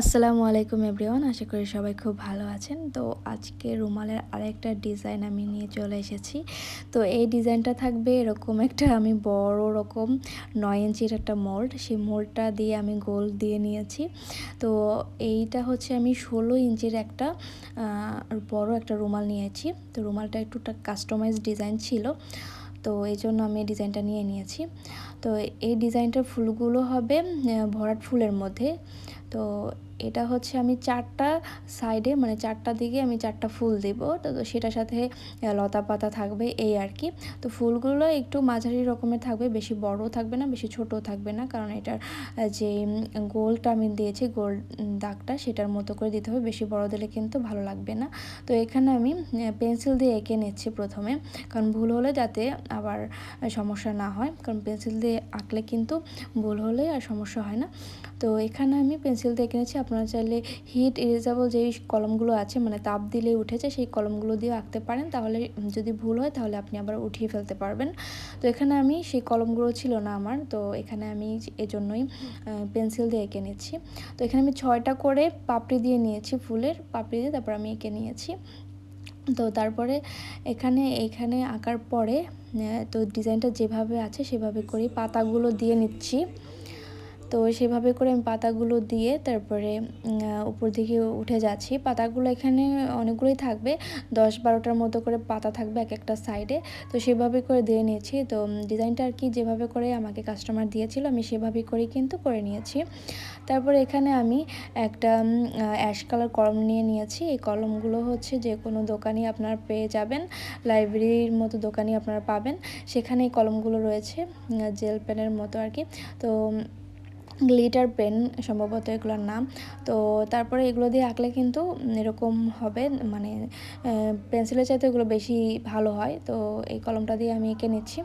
আসসালামু আলাইকুম এভরিওয়ান, আশা করি সবাই খুব ভালো আছেন। তো আজকে রুমালের আরেকটা ডিজাইন আমি নিয়ে চলে এসেছি। তো এই ডিজাইনটা থাকবে এরকম একটা আমি বড় রকম নয় ইঞ্চির একটা মোল্ড। সেই মোল্ডটা দিয়ে আমি গোল দিয়ে নিয়েছি। তো এইটা হচ্ছে আমি ষোলো ইঞ্চির একটা বড় একটা রুমাল নিয়েছি। তো রুমালটা একটু কাস্টমাইজ ডিজাইন ছিল। তো এই জন্য আমি এই ডিজাইনটা নিয়ে নিয়েছি। তো এই ডিজাইনটার ফুলগুলো হবে ভরাট ফুলের মধ্যে। তো এটা হচ্ছে আমি চারটা সাইডে মানে চারটা দিকে আমি চারটা ফুল দেব। তো সেটার সাথে লতা পাতা থাকবে এই আর কি। তো ফুলগুলো একটু মাঝারি রকমের থাকবে, বেশি বড় থাকবে না, বেশি ছোট থাকবে না। কারণ এটার যে গোলটা আমি দিয়েছি, গোল দাগটা, সেটার মতো করে দিতে হবে। বেশি বড় দিলে কিন্তু ভালো লাগবে না। তো এখানে আমি পেন্সিল দিয়ে এঁকে নিচ্ছি প্রথমে। কারণ ভুল হলে যাতে আবার সমস্যা না হয়। কারণ পেন্সিল দিয়ে আঁকলে কিন্তু ভুল হলে আর সমস্যা হয় না। তো এখানে আমি পেন্সিল দিয়ে কিনেছি আপনারা চাইলে হিট ইরেজেবল যেই কলমগুলো আছে মানে তাপ দিলে উঠেছে, সেই কলমগুলো দিয়ে আঁকতে পারেন। তাহলে যদি ভুল হয়, তাহলে আপনি আবার উঠিয়ে ফেলতে পারবেন। তো এখানে আমি সেই কলমগুলো ছিল না আমার, তো এখানে আমি এজন্যই পেন্সিল দিয়ে এঁকে নিচ্ছি। তো এখানে আমি ছয়টা করে পাপড়ি দিয়ে নিয়েছি ফুলের পাপড়ি দিয়ে, তারপর আমি এঁকে নিয়েছি। তো তারপরে এখানে এখানে আঁকার পরে তো ডিজাইনটা যেভাবে আছে, সেভাবে করে পাতাগুলো দিয়ে নিচ্ছি। তো সেভাবে করে আমি পাতাগুলো দিয়ে তারপরে উপর দিকে উঠে যাচ্ছি। পাতাগুলো এখানে অনেকগুলোই থাকবে। দশ বারোটার মতো করে পাতা থাকবে এক একটা সাইডে। তো সেভাবে করে দিয়ে নিয়েছি। তো ডিজাইনটা আর কি যেভাবে করে আমাকে কাস্টমার দিয়েছিল আমি সেভাবে করেই কিন্তু করে নিয়েছি। তারপরে এখানে আমি একটা অ্যাশ কালার কলম নিয়ে নিয়েছি। এই কলমগুলো হচ্ছে যে কোনো দোকানই আপনারা পেয়ে যাবেন। লাইব্রেরির মতো দোকানই আপনারা পাবেন। সেখানে এই কলমগুলো রয়েছে জেল পেনের মতো আর কি। তো গ্লিটার পেন সম্ভবত এগুলোর নাম। তো তারপরে এগুলো দিয়ে আঁকলে কিন্তু এরকম হবে মানে পেন্সিলের চাইতে এগুলো বেশি ভালো হয়। তো এই কলমটা দিয়ে আমি এঁকে নিচ্ছি।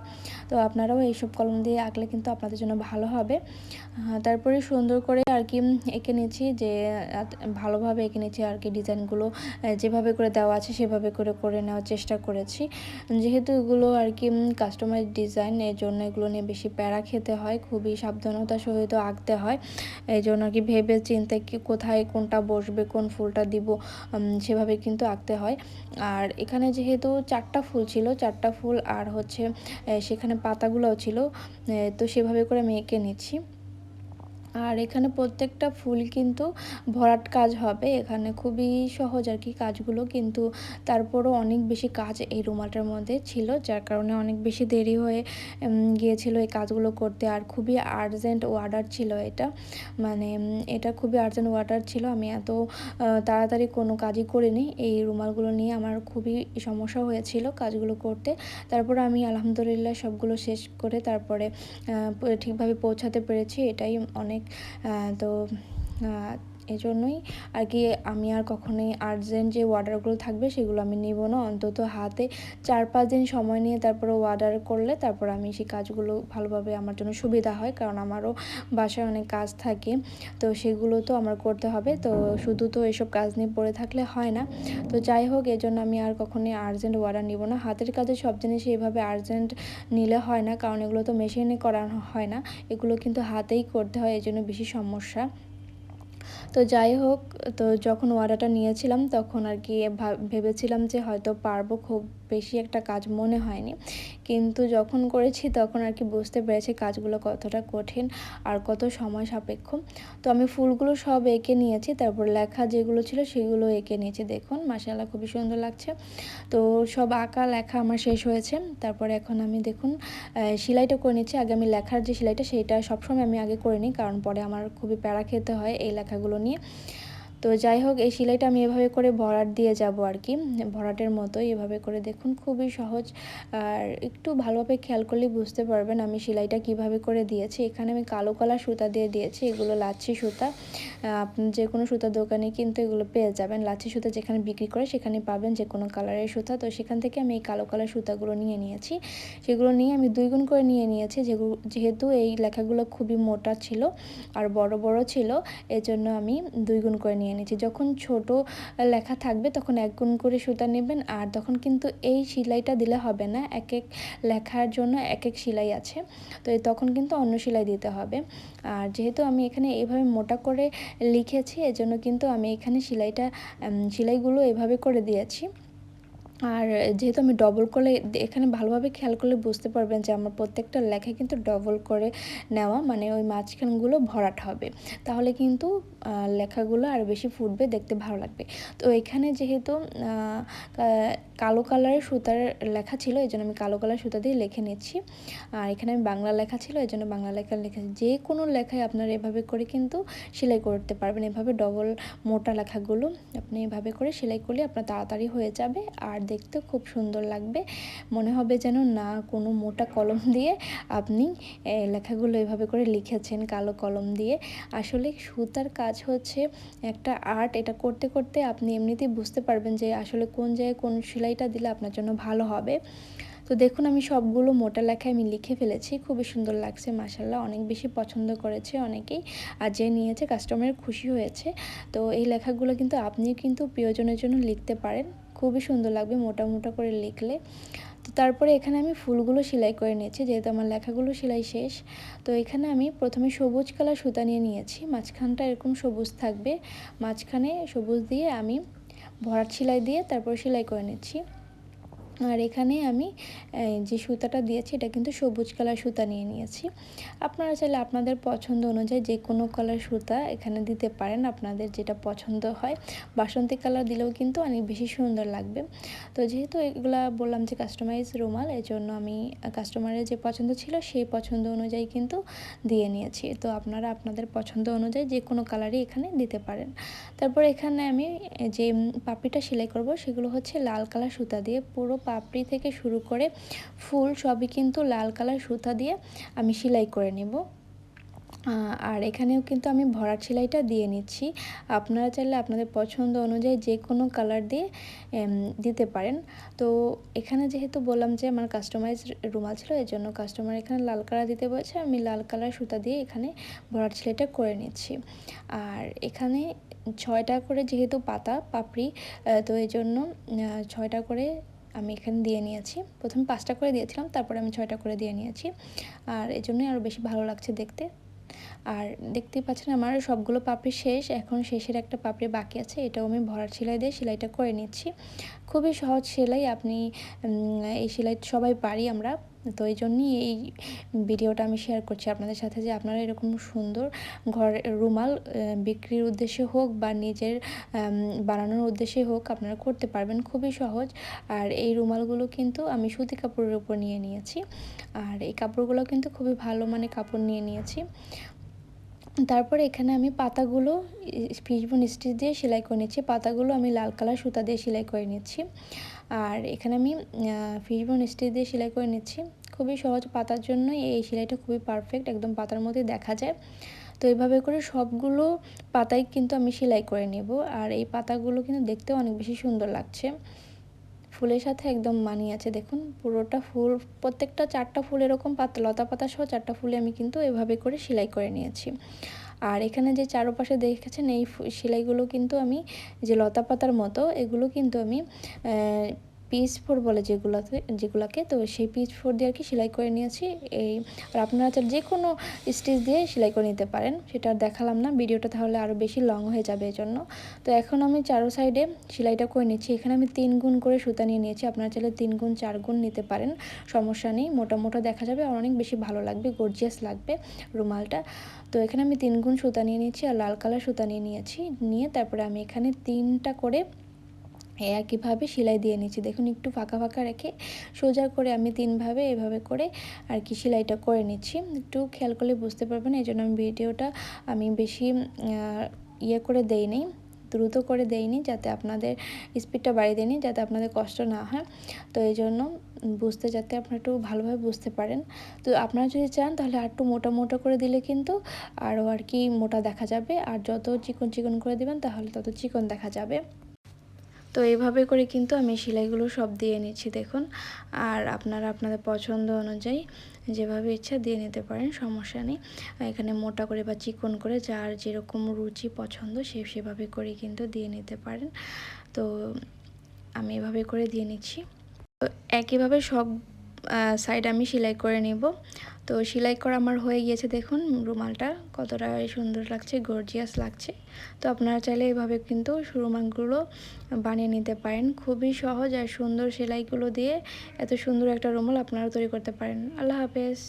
তো আপনারাও এইসব কলম দিয়ে আঁকলে কিন্তু আপনাদের জন্য ভালো হবে। তারপরে সুন্দর করে আর কি এঁকে নিচ্ছি যে ভালোভাবে এঁকে নিচ্ছি আর কি ডিজাইনগুলো। যেভাবে করে দেওয়া আছে সেভাবে করে করে নেওয়ার চেষ্টা করেছি। যেহেতু এগুলো আর কি কাস্টমাইজ ডিজাইন, এর জন্য এগুলো নিয়ে বেশি প্যারা খেতে হয়, খুবই সাবধানতার সহিত আঁক রাখতে হয়। এই জন্য আর কি ভেবে চিনতে কি কোথায় কোনটা বসবে, কোন ফুলটা দিব সেভাবে কিন্তু আঁকতে হয়। আর এখানে যেহেতু চারটা ফুল ছিল, চারটা ফুল আর হচ্ছে সেখানে পাতাগুলোও ছিল তো সেভাবে করে আমি এঁকে নিচ্ছি। আর এখানে প্রত্যেকটা ফুল কিন্তু ভরাট কাজ হবে। এখানে খুবই সহজ আর কি কাজগুলো, কিন্তু তারপরও অনেক বেশি কাজ এই রুমালটার মধ্যে ছিল, যার কারণে অনেক বেশি দেরি হয়ে গিয়েছিল এই কাজগুলো করতে। আর খুবই আর্জেন্ট ওয়ার্ডার ছিল এটা। মানে এটা খুবই আর্জেন্ট ওয়ার্ডার ছিল। আমি এত তাড়াতাড়ি কোনো কাজই করিনি। এই রুমালগুলো নিয়ে আমার খুবই সমস্যা হয়েছিল কাজগুলো করতে। তারপর আমি আলহামদুলিল্লাহ সবগুলো শেষ করে তারপরে ঠিকভাবে পৌঁছাতে পেরেছি। এটাই অনেক তো এজন্যই আর কি আমি আর কখনোই আর্জেন্ট যে অর্ডারগুলো থাকবে সেগুলো আমি নিব না। অন্তত হাতে চার পাঁচ দিন সময় নিয়ে তারপরে অর্ডার করলে তারপর আমি সেই কাজগুলো ভালোভাবে আমার জন্য সুবিধা হয়, কারণ আমারও বাসায় অনেক কাজ থাকে। তো সেগুলো তো আমার করতে হবে। তো শুধু তো এসব কাজ নিয়ে পড়ে থাকলে হয় না। তো যাই হোক, এজন্য আমি আর কখনোই আর্জেন্ট অর্ডার নিব না। হাতের কাজে সব জিনিস এইভাবে আর্জেন্ট নিলে হয় না, কারণ এগুলো তো মেশিনে করানো হয় না। এগুলো কিন্তু হাতেই করতে হয় এই জন্য বেশি সমস্যা। তো যাই হোক, তো যখন অর্ডারটা নিয়েছিলাম তখন আর কি ভেবেছিলাম যে হয়তো পারব খুব বেশি একটা কাজ মনে হয়নি। কিন্তু যখন করেছি তখন আর কি বুঝতে পেরেছি কাজগুলো কতটা কঠিন আর কত সময় সাপেক্ষ। তো আমি ফুলগুলো সব এঁকে নিয়েছি, তারপর লেখা যেগুলো ছিল সেগুলো এঁকে নিয়েছি। দেখুন মাসাল্লাহ খুবই সুন্দর লাগছে। তো সব আঁকা লেখা আমার শেষ হয়েছে। তারপরে এখন আমি দেখুন সেলাইটা করে নিচ্ছি। আগে আমি লেখার যে সেলাইটা সেইটা সবসময় আমি আগে করে নিই, কারণ পরে আমার খুবই প্যারা খেতে হয়। এই লেখাগুলো নিয়ে তো যাই হোক, এই সেলাইটা আমি এভাবে করে ভরাট দিয়ে যাব আর কি। ভরাটের মতোই এভাবে করে দেখুন, খুবই সহজ। আর একটু ভালোভাবে খেয়াল করলে বুঝতে পারবেন আমি সেলাইটা কীভাবে করে দিয়েছি। এখানে আমি কালো কালার সুতা দিয়ে দিয়েছি, এগুলো লাচ্ছি সুতা। আপনি যে কোনো সুতার দোকানে কিন্তু এগুলো পেয়ে যাবেন। লাচ্ছি সুতা যেখানে বিক্রি করে সেখানে পাবেন যে কোনো কালারের সুতা। তো সেখান থেকে আমি এই কালো কালার সুতাগুলো নিয়ে নিয়েছি। সেগুলো নিয়ে আমি দুই গুণ করে নিয়ে নিয়েছি। যেগুলো যেহেতু এই লেখাগুলো খুবই মোটা ছিল আর বড় বড় ছিল, এজন্য আমি দুই গুণ করে নিয়ে নিয়ে নিয়েছি যখন ছোট লেখা থাকবে তখন এক গুণ করে সুতা নেবেন, আর তখন কিন্তু এই সেলাইটা দিলে হবে না। এক এক লেখার জন্য এক এক সেলাই আছে, তো তখন কিন্তু অন্য সেলাই দিতে হবে। আর যেহেতু আমি এখানে এইভাবে মোটা করে লিখেছি, এজন্য কিন্তু আমি এখানে সেলাইটা সেলাইগুলো এভাবে করে দিয়েছি। আর যেহেতু আমি ডবল করে এখানে ভালোভাবে খেয়াল করলে বুঝতে পারবেন যে আমার প্রত্যেকটা লেখায় কিন্তু ডবল করে নেওয়া মানে ওই মাঝখানগুলো ভরাট হবে। তাহলে কিন্তু লেখাগুলো আর বেশি ফুটবে, দেখতে ভালো লাগবে। তো এখানে যেহেতু কালো কালারের সুতার লেখা ছিল, এই জন্য আমি কালো কালার সুতা দিয়ে লিখে নিচ্ছি। আর এখানে আমি বাংলা লেখা ছিল, এই জন্য বাংলা লেখা লেখা যে কোনো লেখায় আপনারা এভাবে করে কিন্তু সেলাই করতে পারবেন। এভাবে ডবল মোটা লেখাগুলো আপনি এভাবে করে সেলাই করলে আপনার তাড়াতাড়ি হয়ে যাবে। আর দেখতেও খুব সুন্দর লাগবে। মনে হবে যেন না কোনো মোটা কলম দিয়ে আপনি লেখাগুলো এভাবে করে লিখেছেন কালো কলম দিয়ে। আসলে সুতার কাজ হচ্ছে একটা আর্ট, এটা করতে করতে আপনি এমনিতেই বুঝতে পারবেন যে আসলে কোন জায়গায় কোন সেলাইটা দিলে আপনার জন্য ভালো হবে। তো দেখুন, আমি সবগুলো মোটা লেখায় আমি লিখে ফেলেছি। খুবই সুন্দর লাগছে মাসাল্লাহ অনেক বেশি পছন্দ করেছে অনেকেই আর যে নিয়েছে কাস্টমার খুশি হয়েছে। তো এই লেখাগুলো কিন্তু আপনিও কিন্তু প্রিয়জনের জন্য লিখতে পারেন। খুবই সুন্দর লাগবে মোটা মোটা করে লিখলে। তো তারপরে এখানে আমি ফুলগুলো সেলাই করে নিয়েছি, যেহেতু আমার লেখাগুলো সেলাই শেষ। তো এখানে আমি প্রথমে সবুজ কালার সুতা নিয়ে নিয়েছি। মাঝখানটা এরকম সবুজ থাকবে। মাঝখানে সবুজ দিয়ে আমি ভরাট সেলাই দিয়ে তারপর সেলাই করে নিচ্ছি। আর এখানে আমি যে সুতাটা দিয়েছি এটা কিন্তু সবুজ কালার সুতা নিয়ে নিয়েছি। আপনারা চাইলে আপনাদের পছন্দ অনুযায়ী যে কোনো কালার সুতা এখানে দিতে পারেন, আপনাদের যেটা পছন্দ হয়। বাসন্তী কালার দিলেও কিন্তু অনেক বেশি সুন্দর লাগবে। তো যেহেতু এগুলা বললাম যে কাস্টমাইজ রুমাল এই জন্য আমি কাস্টমারের যে পছন্দ ছিল সেই পছন্দ অনুযায়ী কিন্তু দিয়ে নিয়েছি। তো আপনারা আপনাদের পছন্দ অনুযায়ী যে কোনো কালারই এখানে দিতে পারেন। তারপর এখানে আমি যে পাপড়িটা সেলাই করব সেগুলো হচ্ছে লাল কালার সুতা দিয়ে পুরো পাপড়ি থেকে শুরু করে ফুল সবই কিন্তু লাল কালার সুতা দিয়ে আমি সেলাই করে নেব। আর এখানেও কিন্তু আমি ভরাট সেলাইটা দিয়ে নিচ্ছি। আপনারা চাইলে আপনাদের পছন্দ অনুযায়ী যে কোনো কালার দিয়ে দিতে পারেন। তো এখানে যেহেতু বললাম যে আমার কাস্টমাইজ রুমাল ছিল এই জন্য কাস্টমার এখানে লাল কালার দিতে বলছে, আমি লাল কালার সুতা দিয়ে এখানে ভরাট সেলাইটা করে নিচ্ছি। আর এখানে ছয়টা করে যেহেতু পাতা, পাপড়ি তো এই জন্য ছয়টা করে আমি এখানে দিয়ে নিয়েছি। প্রথমে পাঁচটা করে দিয়েছিলাম, তারপরে আমি ছয়টা করে দিয়ে নিয়েছি। আর এজন্যই জন্যই আরও বেশি ভালো লাগছে দেখতে। আর দেখতেই পাচ্ছেন আমার সবগুলো পাপড়ি শেষ, এখন শেষের একটা পাপড়ি বাকি আছে, এটাও আমি ভরার সেলাই দিয়ে সেলাইটা করে নিচ্ছি। খুবই সহজ সেলাই, আপনি এই সেলাই সবাই পারি আমরা, তো এই জন্যই এই ভিডিওটা আমি শেয়ার করছি আপনাদের সাথে যে আপনারা এরকম সুন্দর ঘর, রুমাল বিক্রির উদ্দেশ্যে হোক বা নিজের বানানোর উদ্দেশ্যে হোক আপনারা করতে পারবেন, খুবই সহজ। আর এই রুমালগুলো কিন্তু আমি সুতি কাপড়ের উপর নিয়ে নিয়েছি, আর এই কাপড়গুলো কিন্তু খুবই ভালো মানে কাপড় নিয়ে নিয়েছি। তারপরে এখানে আমি পাতাগুলো ফিশবোন স্টিচ দিয়ে সেলাই করে নিচ্ছি। পাতাগুলো আমি লাল কালার সুতা দিয়ে সেলাই করে নিচ্ছি। আর এখানে আমি ফিশবোন স্টিচ দিয়ে সেলাই করে নিচ্ছি। খুবই সহজ পাতার জন্য এই সেলাইটা খুবই পারফেক্ট একদম পাতার মধ্যে দেখা যায়। তো এইভাবে করে সবগুলো পাতাই কিন্তু আমি সেলাই করে নেব। আর এই পাতাগুলো কিন্তু দেখতেও অনেক বেশি সুন্দর লাগছে। ফুলের সাথে একদম মানিয়ে আছে। দেখুন, পুরোটা ফুল, প্রত্যেকটা চারটা ফুল এরকম পাতা, লতা পাতা সহ চারটা ফুলে আমি কিন্তু এভাবে করে সেলাই করে নিয়েছি। আর এখানে যে চারপাশে দেখেছেন, এই সেলাইগুলো কিন্তু আমি যে লতা পাতার মতো, এগুলো কিন্তু আমি পিচ ফোর বলে যেগুলোতে যেগুলোকে, তো সেই পিচ ফোর দিয়ে আর কি সেলাই করে নিয়েছি। এই, আর আপনারা চাল যে কোনো স্টিচ দিয়ে সেলাই করে নিতে পারেন, সেটা দেখালাম না, ভিডিওটা তাহলে আরও বেশি লং হয়ে যাবে এই জন্য তো এখন আমি চারো সাইডে সেলাইটা করে নিচ্ছি। এখানে আমি তিন গুণ করে সুতা নিয়ে নিয়েছি, আপনারা চাইলে তিন গুণ, চার গুণ নিতে পারেন, সমস্যা নেই। মোটা মোটা দেখা যাবে, আর অনেক বেশি ভালো লাগবে গর্জিয়াস লাগবে রুমালটা। তো এখানে আমি তিন গুণ সুতা নিয়ে নিয়েছি, আর লাল কালার সুতা নিয়ে নিয়েছি। নিয়ে তারপরে আমি এখানে তিনটা করে একইভাবে সেলাই দিয়ে নিচ্ছি। দেখুন, একটু ফাঁকা ফাঁকা রেখে সোজা করে আমি তিনভাবে এভাবে করে আর কি সেলাইটা করে নিচ্ছি। একটু খেয়াল করলে বুঝতে পারবেন এই জন্য আমি ভিডিওটা আমি বেশি ইয়ে করে দেই নেই দ্রুত করে দেইনি যাতে আপনাদের স্পিডটা বাড়িয়ে দিইনি যাতে আপনাদের কষ্ট না হয়। তো এই জন্য বুঝতে যাতে আপনারা একটু ভালোভাবে বুঝতে পারেন। তো আপনারা যদি চান তাহলে আর একটু মোটা মোটা করে দিলে কিন্তু আরও আর কি মোটা দেখা যাবে। আর যত চিকন চিকন করে দেবেন তাহলে তত চিকন দেখা যাবে। তো এইভাবে করে কিন্তু আমি সেলাইগুলো সব দিয়ে নিচ্ছি, দেখুন। আর আপনারা আপনাদের পছন্দ অনুযায়ী যেভাবে ইচ্ছা দিয়ে নিতে পারেন, সমস্যা নেই। এখানে মোটা করে বা চিকন করে যার যেরকম রুচি পছন্দ সে সেভাবে করে কিন্তু দিয়ে নিতে পারেন। তো আমি এভাবে করে দিয়ে নিচ্ছি। তো একইভাবে সব সাইড আমি সেলাই করে নেব। তো সেলাই করা আমার হয়ে গিয়েছে, দেখুন রুমালটা কতটা সুন্দর লাগছে গর্জিয়াস লাগছে। তো আপনারা চাইলে এভাবে কিন্তু রুমালগুলো বানিয়ে নিতে পারেন। খুবই সহজ আর সুন্দর সেলাইগুলো দিয়ে এত সুন্দর একটা রুমাল আপনারা তৈরি করতে পারেন। আল্লাহ হাফেজ।